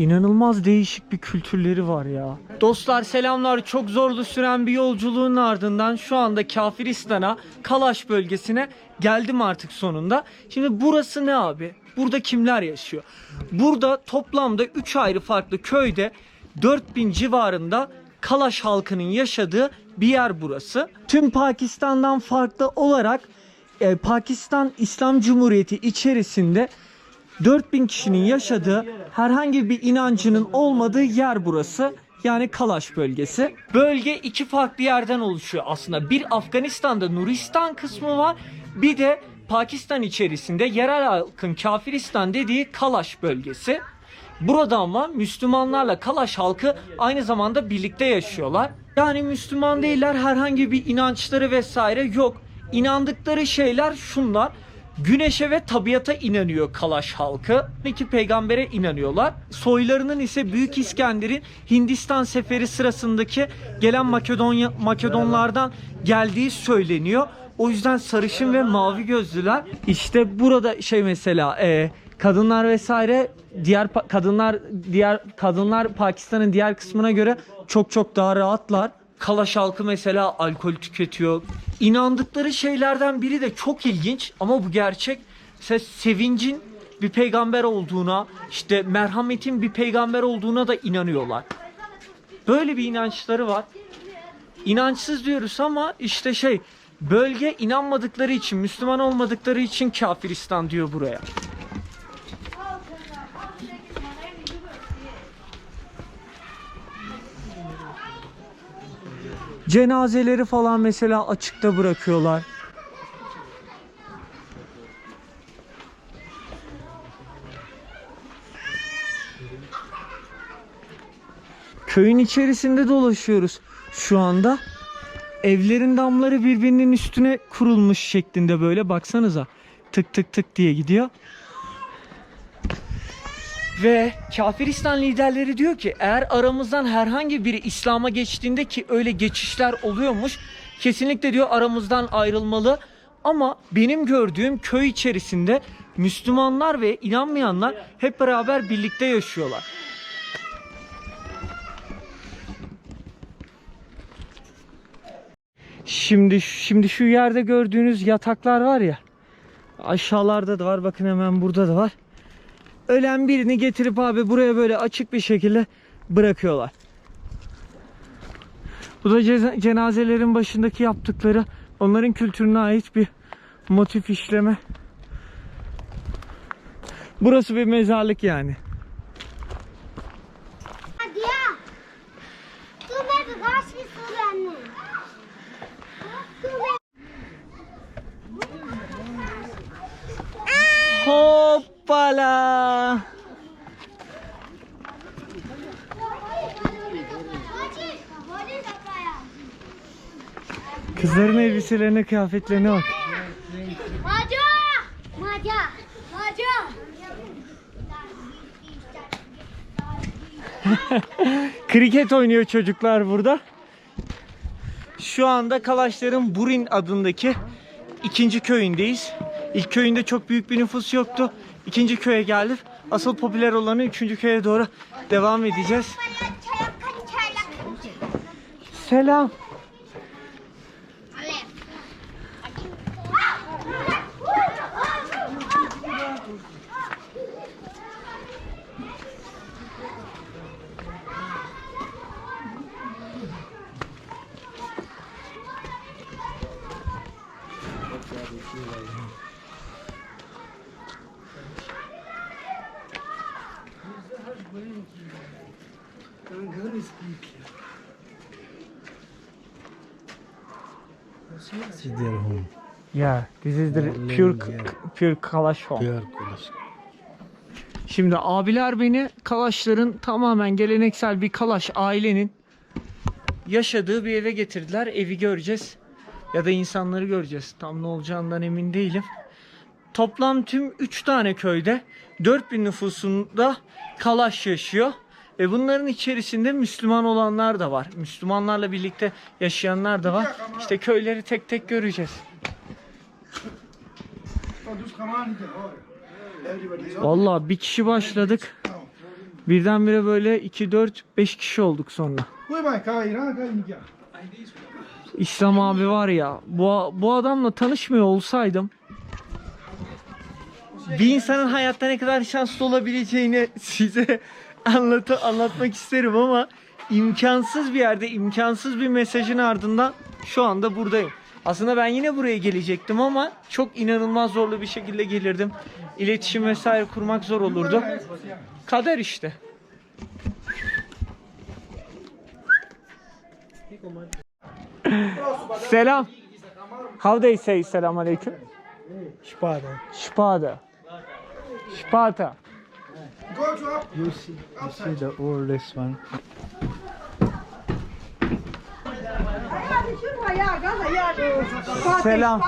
İnanılmaz değişik bir kültürleri var ya. Dostlar selamlar. Çok zorlu süren bir yolculuğun ardından şu anda Kafiristan'a, Kalaş bölgesine geldim artık sonunda. Şimdi burası ne abi? Burada kimler yaşıyor? Burada toplamda 3 ayrı farklı köyde 4000 civarında Kalaş halkının yaşadığı bir yer burası. Tüm Pakistan'dan farklı olarak e, Pakistan İslam Cumhuriyeti içerisinde 4000 kişinin yaşadığı herhangi bir inancının olmadığı yer burası. Yani Kalaş bölgesi. Bölge iki farklı yerden oluşuyor aslında. Bir Afganistan'da Nuristan kısmı var. Bir de Pakistan içerisinde yerel halkın Kafiristan dediği Kalaş bölgesi. Buradan var Müslümanlarla Kalaş halkı aynı zamanda birlikte yaşıyorlar. Yani Müslüman değiller herhangi bir inançları vesaire yok. İnandıkları şeyler şunlar. Güneşe ve tabiata inanıyor Kalaş halkı. İki peygambere inanıyorlar. Soylarının ise Büyük İskender'in Hindistan seferi sırasındaki gelen Makedonya Makedonlardan geldiği söyleniyor. O yüzden sarışın ve mavi gözlüler. İşte burada şey mesela e, kadınlar vesaire diğer kadınlar diğer kadınlar Pakistan'ın diğer kısmına göre çok çok daha rahatlar. Kalaş halkı mesela alkol tüketiyor. İnandıkları şeylerden biri de çok ilginç ama bu gerçek. Mesela sevincin bir peygamber olduğuna, işte merhametin bir peygamber olduğuna da inanıyorlar. Böyle bir inançları var. İnançsız diyoruz ama işte şey bölge inanmadıkları için, Müslüman olmadıkları için Kafiristan diyor buraya. Cenazeleri falan mesela açıkta bırakıyorlar. Köyün içerisinde dolaşıyoruz şu anda. Evlerin damları birbirinin üstüne kurulmuş şeklinde böyle baksanıza. Tık tık tık diye gidiyor. Ve Kafiristan liderleri diyor ki eğer aramızdan herhangi biri İslam'a geçtiğinde ki öyle geçişler oluyormuş kesinlikle diyor aramızdan ayrılmalı. Ama benim gördüğüm köy içerisinde Müslümanlar ve inanmayanlar hep beraber birlikte yaşıyorlar. Şimdi şimdi şu yerde gördüğünüz yataklar var ya. Aşağılarda da var. Bakın hemen burada da var. Ölen birini getirip abi buraya böyle açık bir şekilde bırakıyorlar. Bu da cenazelerin başındaki yaptıkları onların kültürüne ait bir motif işleme. Burası bir mezarlık yani. दिया Hoppala. Kızların elbiselerine, kıyafetlerine bak. Maca! Maca! Maca! Kriket oynuyor çocuklar burada. Şu anda Kalaşların Burin adındaki ikinci köyündeyiz. İlk köyünde çok büyük bir nüfus yoktu. İkinci köye geldik. Asıl popüler olanı üçüncü köye doğru devam edeceğiz. Selam. This is their home. Yeah, this is the pure here. pure Kalash home. They are Kulash. Şimdi abiler beni Kalaşların tamamen geleneksel bir Kalaş ailenin yaşadığı bir eve getirdiler. Evi göreceğiz. Ya da insanları göreceğiz. Tam ne olacağından emin değilim. Toplam tüm 3 tane köyde 4000 nüfusunda Kalaş yaşıyor. E bunların içerisinde Müslüman olanlar da var. Müslümanlarla birlikte yaşayanlar da var. İşte köyleri tek tek göreceğiz. Valla bir kişi başladık. Birdenbire böyle 2, 4, 5 kişi olduk sonra. İslam abi var ya bu, bu adamla tanışmıyor olsaydım bir insanın hayatta ne kadar şanslı olabileceğini size anlatı, anlatmak isterim ama imkansız bir yerde imkansız bir mesajın ardından şu anda buradayım. Aslında ben yine buraya gelecektim ama çok inanılmaz zorlu bir şekilde gelirdim. İletişim vesaire kurmak zor olurdu. Kader işte. Selam. How they say selam aleyküm? Spada. Spada. Spada. Go to up. You see, you see the oldest one. Selam.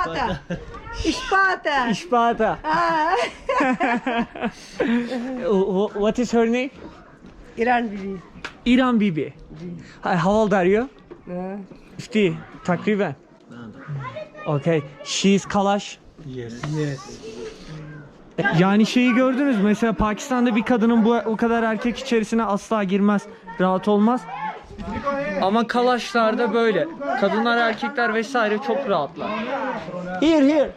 Ah, Wh- What is her name? İran bibi. İran Bibi. Hi, How old are you? Ha. 50 takriben. Okay. She is Kalash. Yes. Yani şeyi gördünüz mesela Pakistan'da bir kadının bu, bu kadar erkek içerisine asla girmez. Rahat olmaz. Ama Kalaşlar'da böyle. Kadınlar, erkekler vesaire çok rahatlar. Here here.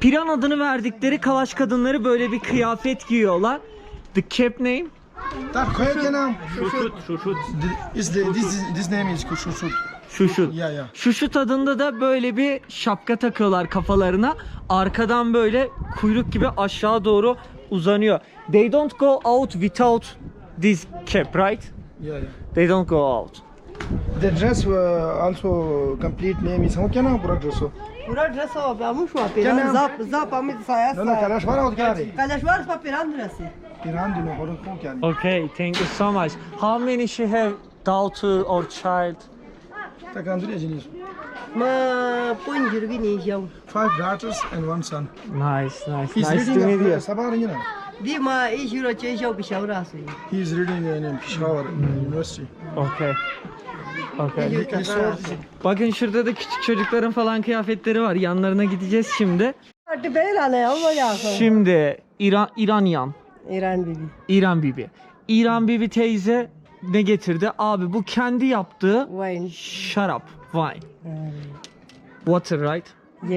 Piran adını verdikleri Kalaş kadınları böyle bir kıyafet giyiyorlar. The cap name? Tak, koyak ya nam. Şuşut. This name is şuşut. Şu şu. Ya ya. Şu şu tadında da böyle bir şapka takıyorlar kafalarına. Arkadan böyle kuyruk gibi aşağı doğru uzanıyor. They don't go out without this cap, right? Yeah, yeah. They don't go out. The dress uh, also complete name is كان برا درسو برا درسو باموش وا بيران زاب زاب امي سايا سايا لا كلاش وار اوت كاري كلاش وار با بيران درسي بيران دي نو كون Okay, thank you so much. How many she have daughter or child? Da country engineer. Ma punjir Vinejau. Five daughters and one son. Nice, nice. He's nice to meet you. Sabarina. Dima Ishiro Cheshau Pishaurasui. He is reading in Peshawar University. Okay. Okay. Bakın şurada da küçük çocukların falan kıyafetleri var. Yanlarına gideceğiz şimdi. Şimdi İran İranyan. İran bibi. İran bibi. İran bibi teyze ne getirdi? Abi bu kendi yaptığı Wine. şarap, wine. Water right?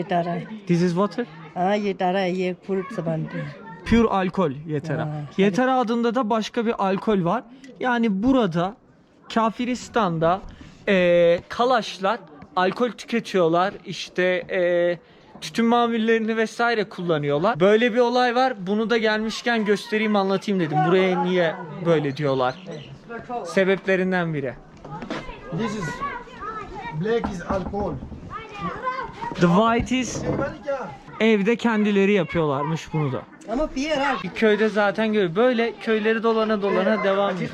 Tara. This is water. Ha ye tara ye fruit saban. Pure alkol Yetera. Ha, Yetera adında da başka bir alkol var. Yani burada Kafiristan'da eee kalaşlar alkol tüketiyorlar. İşte eee tütün mamullerini vesaire kullanıyorlar. Böyle bir olay var. Bunu da gelmişken göstereyim anlatayım dedim. Buraya niye böyle diyorlar. Sebeplerinden biri. This is black is alcohol. The white is evde kendileri yapıyorlarmış bunu da. Ama Bir köyde zaten görüyor. Böyle köyleri dolana dolana devam ediyor.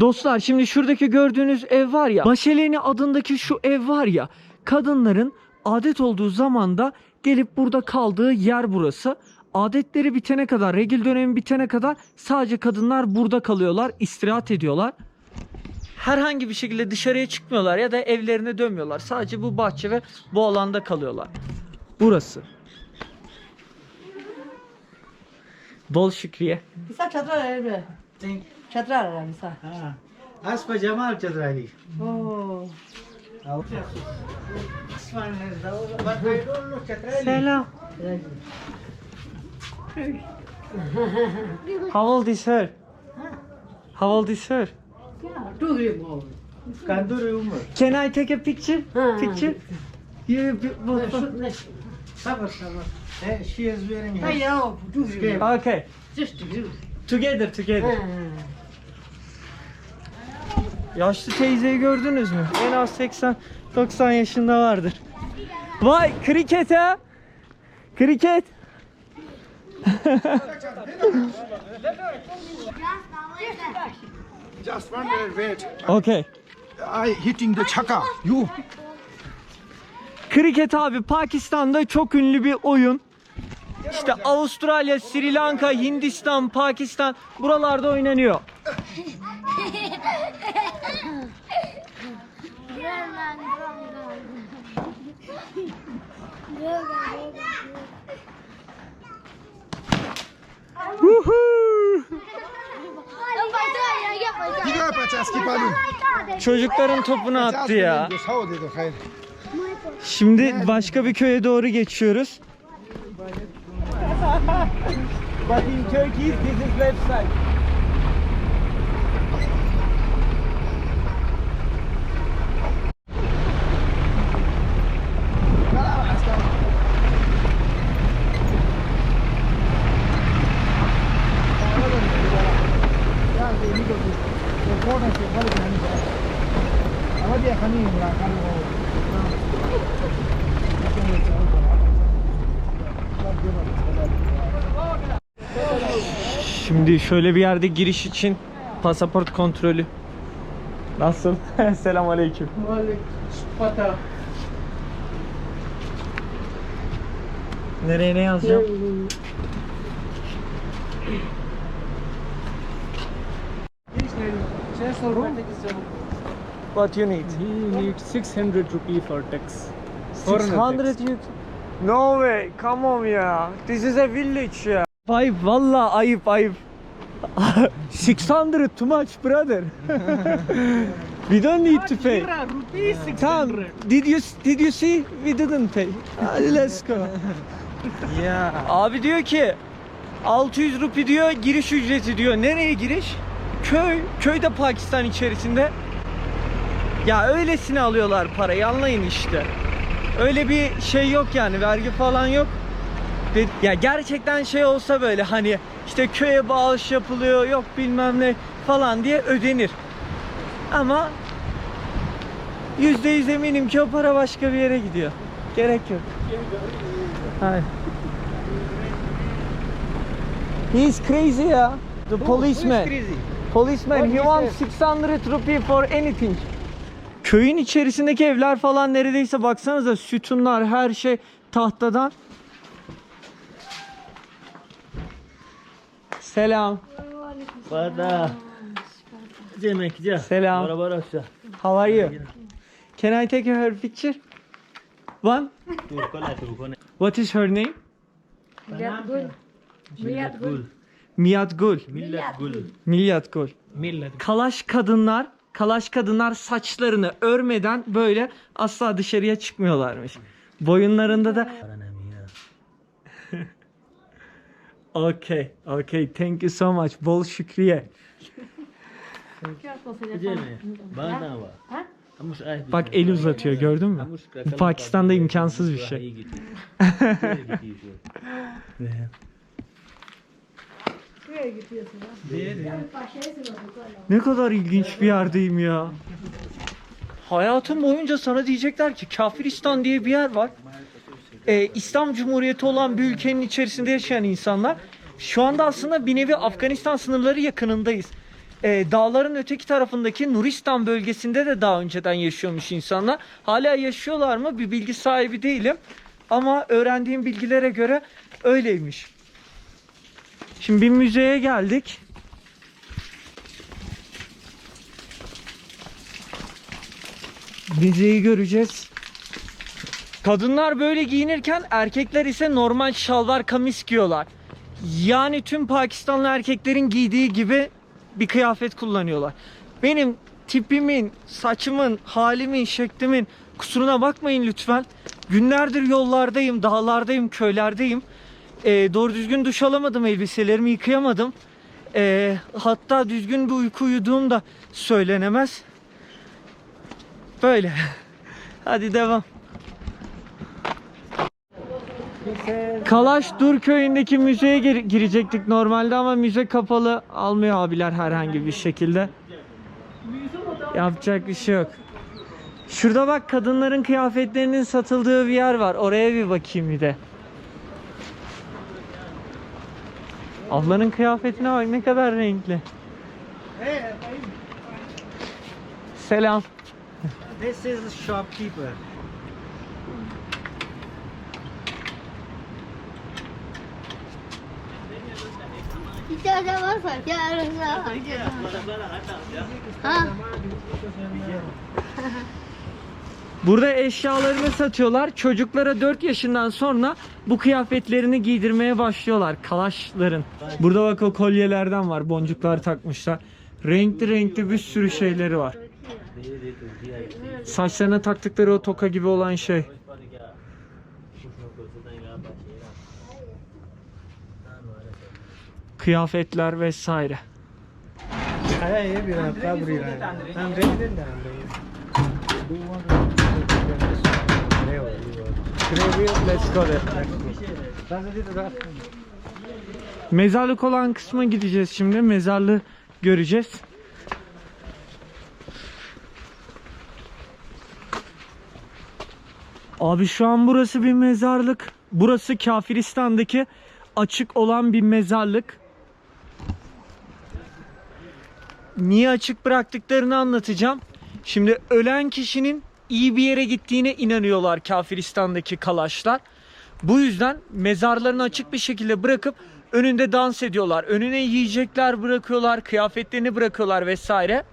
Dostlar şimdi şuradaki gördüğünüz ev var ya. Başeleni adındaki şu ev var ya. Kadınların Adet olduğu zaman da gelip burada kaldığı yer burası. Adetleri bitene kadar, regil dönemi bitene kadar sadece kadınlar burada kalıyorlar, istirahat ediyorlar. Herhangi bir şekilde dışarıya çıkmıyorlar ya da evlerine dönmüyorlar. Sadece bu bahçe ve bu alanda kalıyorlar. Burası. Bol şükriye. Misal çadır ararım. Çadır ararım misal. Ha. Aspa Cemal çadır arayayım. Oo. Selam. How old is her? How old is her? Can I take a picture? Picture? You She is wearing. Okay. Together. Together. Ah. Yaşlı teyzeyi gördünüz mü? En az 80-90 yaşında vardır. Vay kriket ha. Kriket. Just one minute wait. Okay. I hitting the chaka. You. Kriket abi Pakistan'da çok ünlü bir oyun. İşte Avustralya, Sri Lanka, Hindistan, Pakistan buralarda oynanıyor. Buraya gel, Çocukların topunu attı ya. Şimdi başka bir köye doğru geçiyoruz. But in Turkey this is left side. Şimdi şöyle bir yerde giriş için pasaport kontrolü. Nasıl? Selam aleyküm. Nereye ne yazacağım? What you need? He needs 600 rupee for tax. 600 you... No way, come on ya. This is a village ya. Ayıp valla ayıp ayıp. 600 too much brother. We don't need to pay. Tamam. Did you did you see? We didn't pay. Hadi let's go. Yeah. Abi diyor ki 600 rupi diyor giriş ücreti diyor. Nereye giriş? Köy. Köyde Pakistan içerisinde. Ya öylesine alıyorlar parayı anlayın işte. Öyle bir şey yok yani vergi falan yok. Ya gerçekten şey olsa böyle hani işte köye bağış yapılıyor yok bilmem ne falan diye ödenir. Ama yüzde yüz eminim ki o para başka bir yere gidiyor. Gerek yok. Hayır. He's crazy ya. The policeman. Policeman, he wants 600 rupee for anything. Köyün içerisindeki evler falan neredeyse baksanıza sütunlar her şey tahtadan. Selam. Gdzie my, gdzie? Selam. Bora, bora, się. How are you? Can I take her picture? One. What is her name? Millet gul. Miyat Gul. Millet gul. Milyat Gul. Millet. Kalaş kadınlar, kalaş kadınlar saçlarını örmeden böyle asla dışarıya çıkmıyorlarmış. Boyunlarında da Okay, okay. Thank you so much. Bol şükriye. Bak el uzatıyor gördün mü? Bu Pakistan'da imkansız bir şey. Ne kadar ilginç bir yerdeyim ya. Hayatım boyunca sana diyecekler ki Kafiristan diye bir yer var. Ee, İslam Cumhuriyeti olan bir ülkenin içerisinde yaşayan insanlar. Şu anda aslında bir nevi Afganistan sınırları yakınındayız. Ee, dağların öteki tarafındaki Nuristan bölgesinde de daha önceden yaşıyormuş insanlar. Hala yaşıyorlar mı bir bilgi sahibi değilim. Ama öğrendiğim bilgilere göre öyleymiş. Şimdi bir müzeye geldik. Müzeyi göreceğiz. Kadınlar böyle giyinirken erkekler ise normal şalvar kamis giyiyorlar. Yani tüm Pakistanlı erkeklerin giydiği gibi bir kıyafet kullanıyorlar. Benim tipimin, saçımın, halimin, şeklimin kusuruna bakmayın lütfen. Günlerdir yollardayım, dağlardayım, köylerdeyim. Ee, doğru düzgün duş alamadım, elbiselerimi yıkayamadım. Ee, hatta düzgün bir uyku uyuduğum da söylenemez. Böyle. Hadi devam. Kalaş Dur köyündeki müzeye gir- girecektik normalde ama müze kapalı. Almıyor abiler herhangi bir şekilde. Yapacak bir şey yok. Şurada bak kadınların kıyafetlerinin satıldığı bir yer var. Oraya bir bakayım bir de. Ablanın kıyafetine bak ne kadar renkli. Selam. This is shopkeeper. Burada eşyalarını satıyorlar. Çocuklara 4 yaşından sonra bu kıyafetlerini giydirmeye başlıyorlar. Kalaşların. Burada bak o kolyelerden var. Boncuklar takmışlar. Renkli renkli bir sürü şeyleri var. Saçlarına taktıkları o toka gibi olan şey. Kıyafetler vesaire. Kaya ye bir hafta buraya. I'm ready then. Do you want to Let's go there. Mezarlık olan kısma gideceğiz şimdi. Mezarlığı göreceğiz. Abi şu an burası bir mezarlık. Burası Kafiristan'daki açık olan bir mezarlık. Niye açık bıraktıklarını anlatacağım. Şimdi ölen kişinin iyi bir yere gittiğine inanıyorlar Kafiristan'daki kalaşlar. Bu yüzden mezarlarını açık bir şekilde bırakıp önünde dans ediyorlar. Önüne yiyecekler bırakıyorlar, kıyafetlerini bırakıyorlar vesaire.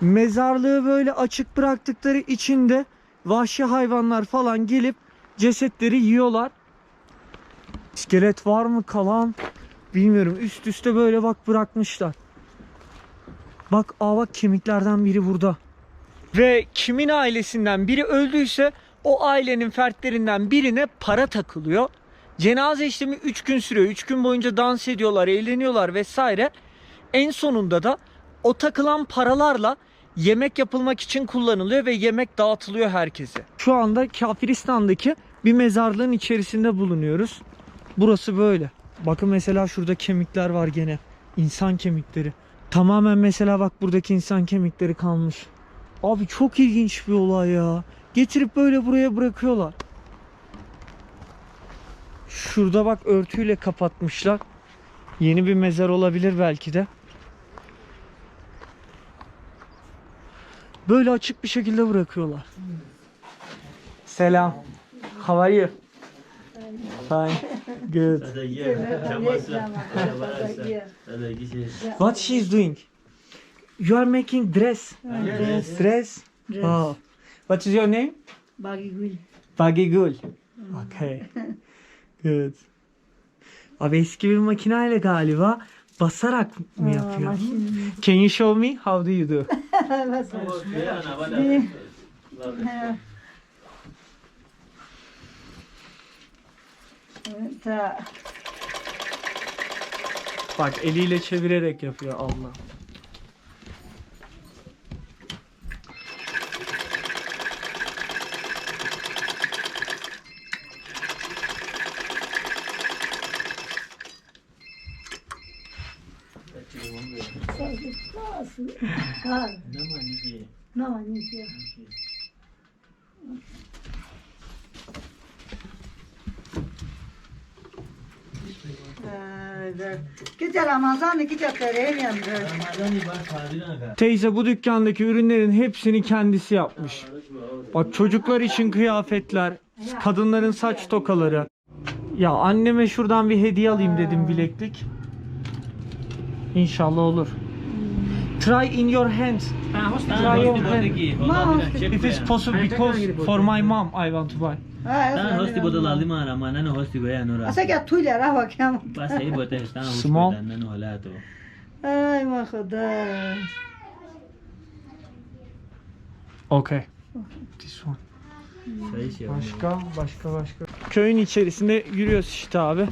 Mezarlığı böyle açık bıraktıkları için de vahşi hayvanlar falan gelip cesetleri yiyorlar. İskelet var mı kalan bilmiyorum. Üst üste böyle bak bırakmışlar. Bak aa bak kemiklerden biri burada. Ve kimin ailesinden biri öldüyse o ailenin fertlerinden birine para takılıyor. Cenaze işlemi 3 gün sürüyor. 3 gün boyunca dans ediyorlar, eğleniyorlar vesaire. En sonunda da o takılan paralarla yemek yapılmak için kullanılıyor ve yemek dağıtılıyor herkese. Şu anda Kafiristan'daki bir mezarlığın içerisinde bulunuyoruz. Burası böyle. Bakın mesela şurada kemikler var gene. İnsan kemikleri. Tamamen mesela bak buradaki insan kemikleri kalmış. Abi çok ilginç bir olay ya. Getirip böyle buraya bırakıyorlar. Şurada bak örtüyle kapatmışlar. Yeni bir mezar olabilir belki de. Böyle açık bir şekilde bırakıyorlar. Selam. How are you? Fine. Good. What she is doing? You are making dress. Dress. Dress. Oh. What is your name? Bagigul. Bagigul. Okay. Good. Abi eski bir makineyle galiba basarak mı yapıyor? Can you show me how do you do? Bak eliyle çevirerek yapıyor Allah. no niye? Gece Ramazan iki cepleri yandı. Teyze bu dükkandaki ürünlerin hepsini kendisi yapmış. Bak çocuklar için kıyafetler, kadınların saç tokaları. Ya anneme şuradan bir hediye alayım dedim bileklik. İnşallah olur. Try in your hands. Try your hand. If it's possible because for my mom I want to buy. Tana hosti bodol aldi mara ma nano hosti goya nora. Asa gel tuyla ra bakayım. Bas ei bote tana hosti Small. bodan nano halato. Ay ma khuda. Okay. This one. Şey. Başka, başka, başka. Köyün içerisinde yürüyoruz işte abi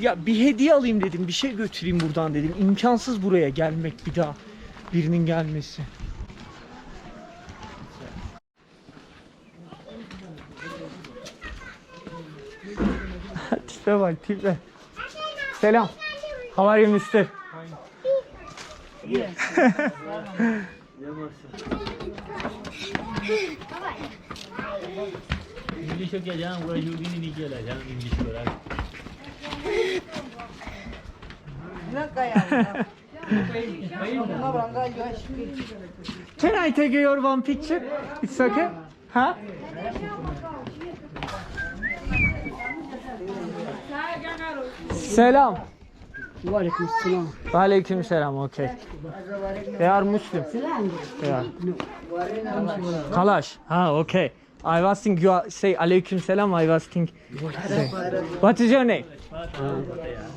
Ya bir hediye alayım dedim, bir şey götüreyim buradan dedim. İmkansız buraya gelmek bir daha. Birinin gelmesi. tipe bak tipe. Selam. How are you mister? English को क्या जान पूरा यूज ही नहीं किया जान इंग्लिश को Can I take your one picture? It's okay? Huh? Selam. Aleyküm selam. Aleyküm selam. Okay. They are Muslim. They are. Kalash. Ah, okay. I was thinking you are, say aleyküm selam. I was thinking. What is your name?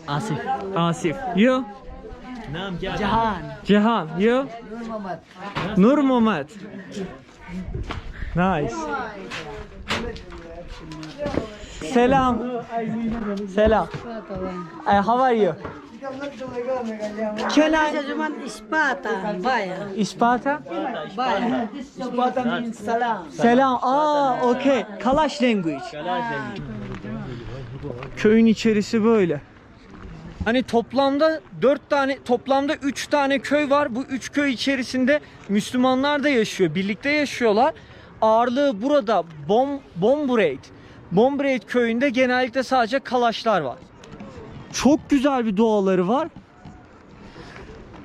Asif. Asif. You? Cihan. Cihan. You? Nur Muhammed. Nice. Selam. Selam. Uh, how are you? Can I? Ispata. Baya. Ispata? Baya. Ispata means salam. Salam. Ah, okay. Kalash language. Kalash language. Köyün içerisi böyle. Hani toplamda 4 tane toplamda 3 tane köy var. Bu 3 köy içerisinde Müslümanlar da yaşıyor. Birlikte yaşıyorlar. Ağırlığı burada Bom Bombureit. Bombureit köyünde genellikle sadece kalaşlar var. Çok güzel bir doğaları var.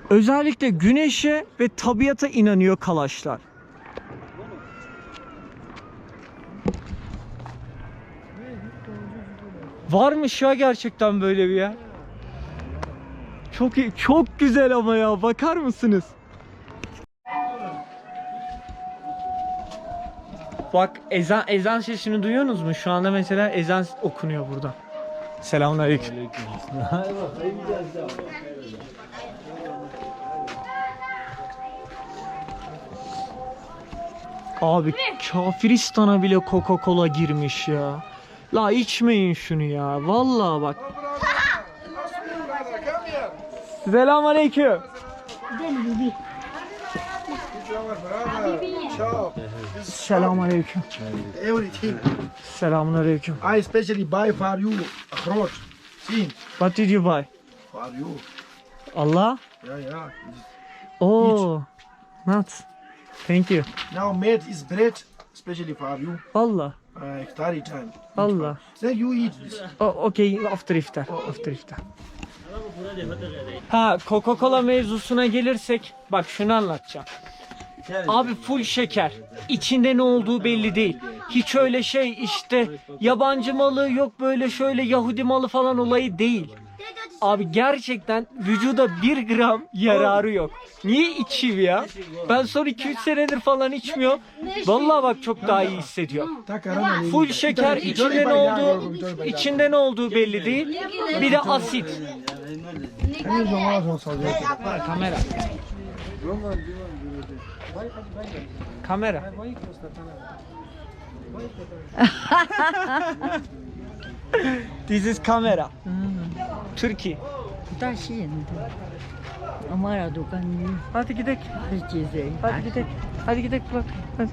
Özellikle güneşe ve tabiata inanıyor kalaşlar. Varmış ya gerçekten böyle bir yer. Çok iyi, çok güzel ama ya bakar mısınız? Bak ezan ezan sesini duyuyorsunuz mu? Şu anda mesela ezan okunuyor burada. Selamünaleyküm. Abi Kafiristan'a bile Coca-Cola girmiş ya. La içmeyin şunu ya. Vallahi bak. Selam aleyküm. Selam aleyküm. Everything. Selamun aleyküm. I especially buy for you akhrot. See, What did you buy? for you. Allah? Yeah, yeah. Oh. Nuts. Thank you. Now made is bread, especially for you. Allah. Uh, iftari time. Allah. Then you eat this. Oh, okay, after iftar. After iftar. Ha, Coca-Cola mevzusuna gelirsek bak şunu anlatacağım. Abi full şeker. İçinde ne olduğu belli değil. Hiç öyle şey işte yabancı malı yok böyle şöyle Yahudi malı falan olayı değil. Abi gerçekten vücuda bir gram yararı yok. Niye içeyim ya? Ben son 2-3 senedir falan içmiyorum. Vallahi bak çok daha iyi hissediyorum. Full şeker içinde ne olduğu içinde ne olduğu belli değil. Bir de asit. Kamera. Kamera. This is camera. Türkiye. Taşıyın. Amara dukan Hadi gidelim. her çize. Hadi gidelim. Hadi gidelim bak. Hadi.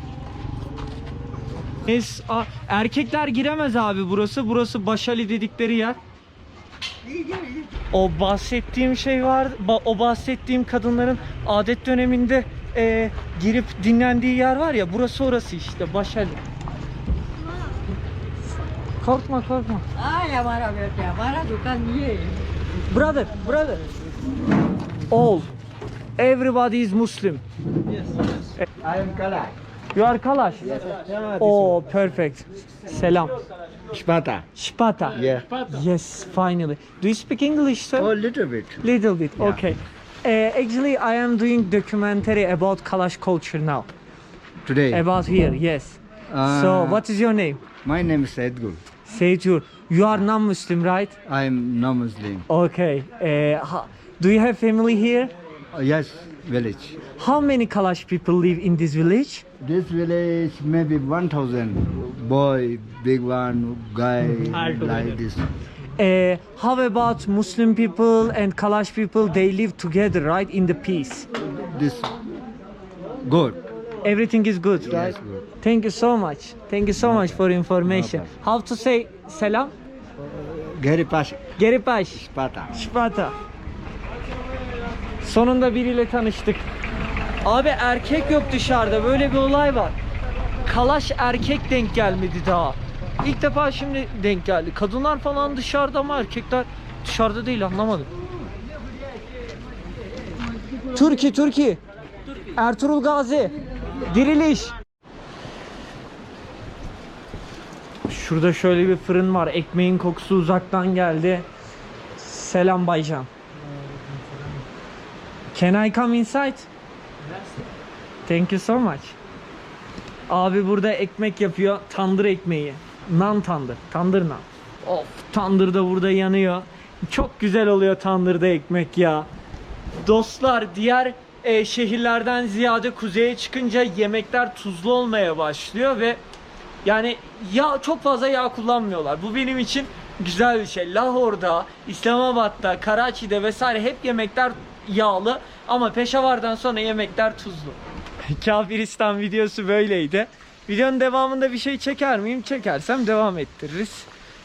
Biz, a- erkekler giremez abi burası. Burası Başali dedikleri yer. O bahsettiğim şey var. ba- o bahsettiğim kadınların adet döneminde e, girip dinlendiği yer var ya. Burası orası işte Başali. Korkma korkma. Ay amara bete. Amara dukan ye. Brother, brother. All. Everybody is Muslim. I am Kala. You are Kalash? Oh, perfect. Selam. Ispata. Shpata. Yeah. Yes, finally. Do you speak English, sir? Oh, little bit. Little bit. Okay. Uh, actually, I am doing documentary about Kalash culture now. Today, About here, yes. so, Uh, what is your name? My name is Edgul. Seytur. You are non-Muslim, right? I'm non-Muslim. Okay. Uh, do you have family here? Uh, yes, village. How many Kalash people live in this village? This village maybe 1,000 boy, big one, guy like this. Uh, how about Muslim people and Kalash people? They live together, right, in the peace. This good. Everything is good, right? Good. Thank you so much. Thank you so much for information. How to say selam? Gary Pash, Geri paş. Sparta. Şipata. Sonunda biriyle tanıştık. Abi erkek yok dışarıda. Böyle bir olay var. Kalaş erkek denk gelmedi daha. İlk defa şimdi denk geldi. Kadınlar falan dışarıda ama erkekler dışarıda değil anlamadım. Türkiye Türkiye. Ertuğrul Gazi. Diriliş. Şurada şöyle bir fırın var. Ekmeğin kokusu uzaktan geldi. Selam Baycan. Can I come inside? Thank you so much. Abi burada ekmek yapıyor. Tandır ekmeği. Nan tandır. Tandır nan. Of tandır da burada yanıyor. Çok güzel oluyor tandırda ekmek ya. Dostlar diğer e, şehirlerden ziyade kuzeye çıkınca yemekler tuzlu olmaya başlıyor ve yani yağ çok fazla yağ kullanmıyorlar. Bu benim için güzel bir şey. Lahor'da, İslamabad'da, Karachi'de vesaire hep yemekler yağlı ama Peşavar'dan sonra yemekler tuzlu. Kafiristan videosu böyleydi. Videonun devamında bir şey çeker miyim? Çekersem devam ettiririz.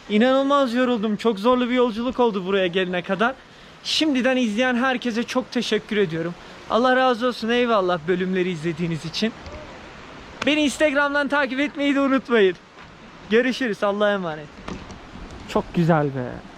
İnanılmaz yoruldum. Çok zorlu bir yolculuk oldu buraya gelene kadar. Şimdiden izleyen herkese çok teşekkür ediyorum. Allah razı olsun. Eyvallah bölümleri izlediğiniz için. Beni Instagram'dan takip etmeyi de unutmayın. Görüşürüz. Allah'a emanet. Çok güzel be.